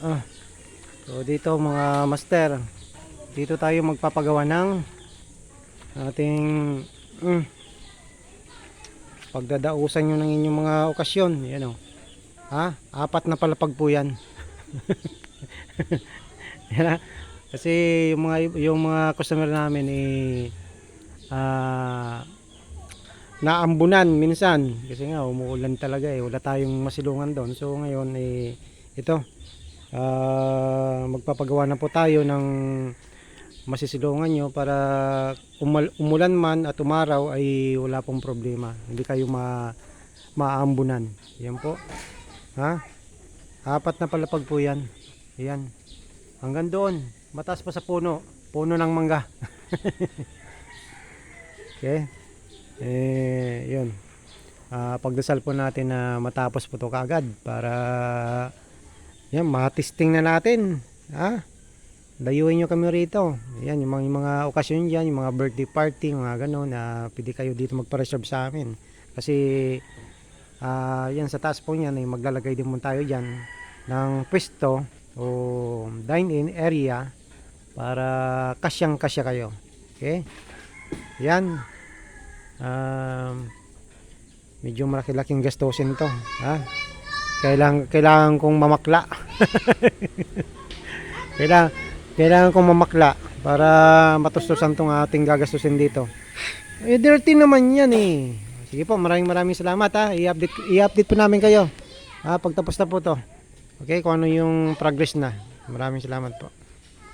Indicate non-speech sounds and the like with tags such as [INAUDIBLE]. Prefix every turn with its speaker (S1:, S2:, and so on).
S1: Ah. So dito mga master, dito tayo magpapagawa ng ating mm, pagdadausan nyo ng inyong mga okasyon. Yan o. Ha? Apat na palapag po yan. [LAUGHS] yan ha? Kasi yung mga, yung mga customer namin eh, ah, naambunan minsan kasi nga umuulan talaga eh wala tayong masilungan doon so ngayon eh ito ah, magpapagawa na po tayo ng masisilungan nyo para umal- umulan man at umaraw ay wala pong problema. Hindi kayo ma maambunan. Yan po. Ha? Apat na palapag po yan. Yan. Hanggang doon. Mataas pa sa puno. Puno ng mangga. [LAUGHS] Okay? Eh yun. Ah, pagdasal po natin na matapos po to kaagad para yan matisting na natin. Ha? Dayuhin nyo kami rito. Yan yung mga, yung mga okasyon dyan yung mga birthday party mga gano'n na pwede kayo dito magpa-reserve sa amin. Kasi ah, yan sa taas po yan ay maglalagay din mo tayo dyan ng pwesto o dine-in area para kasyang kasya kayo. Okay? Yan. Um, medyo malaki-laking gastusin to ha? Kailangan kailangan kong mamakla [LAUGHS] kailangan kailangan kong mamakla para matustusan tong ating gagastusin dito. Eh dirty naman yan eh. Sige po maraming maraming salamat ha. I-update i-update po namin kayo. Ha pagtapos na po to. Okay kung ano yung progress na. Maraming salamat po